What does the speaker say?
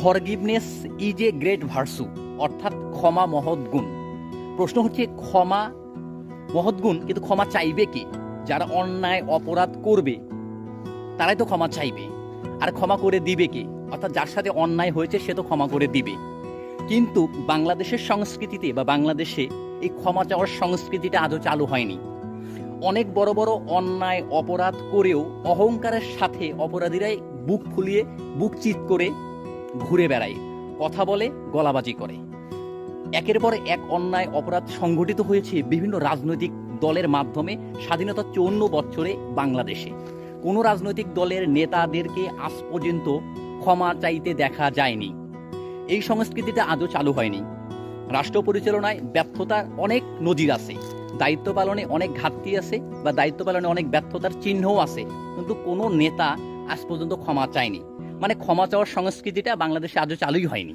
Forgiveness is a great virtue অর্থাৎ ক্ষমা মহৎ গুণ। প্রশ্ন হচ্ছে, ক্ষমা মহৎ গুণ, কিন্তু ক্ষমা চাইবে কি? যারা অন্যায়, অপরাধ করবে, তারাই তো ক্ষমা চাইবে। আর ক্ষমা করে দিবে কি? অর্থাৎ যার সাথে অন্যায় হয়েছে, সে তো ক্ষমা করে দিবে। কিন্তু বাংলাদেশের সংস্কৃতিতে বা বাংলাদেশে এই ক্ষমা চাওয়ার সংস্কৃতিটা আজও চালু হয়নি। অনেক বড় বড় অন্যায়, অপরাধ করেও অহংকারের সাথে অপরাধীরাই বুক ফুলিয়ে, বুক চিত করে ঘুরে বেড়ায়, কথা বলে, গলাবাজি করে। একের পর এক অন্যায় অপরাধ সংঘটিত হয়েছে বিভিন্ন রাজনৈতিক দলের মাধ্যমে স্বাধীনতা চৌন্ন বছরে বাংলাদেশে। কোনো রাজনৈতিক দলের নেতাদেরকে আজ পর্যন্ত ক্ষমা চাইতে দেখা যায়নি। এই সংস্কৃতিটা আজও চালু হয়নি। রাষ্ট্র পরিচালনায় ব্যর্থতার অনেক নজির আছে। দায়িত্ব পালনে অনেক ঘাটতি আছে বা দায়িত্ব পালনে অনেক ব্যর্থতার চিহ্নও আছে। কিন্তু কোনো নেতা আজ পর্যন্ত ক্ষমা চায়নি। মানে ক্ষমা চাওয়ার সংস্কৃতিটা বাংলাদেশে আজও চালুই হয়নি।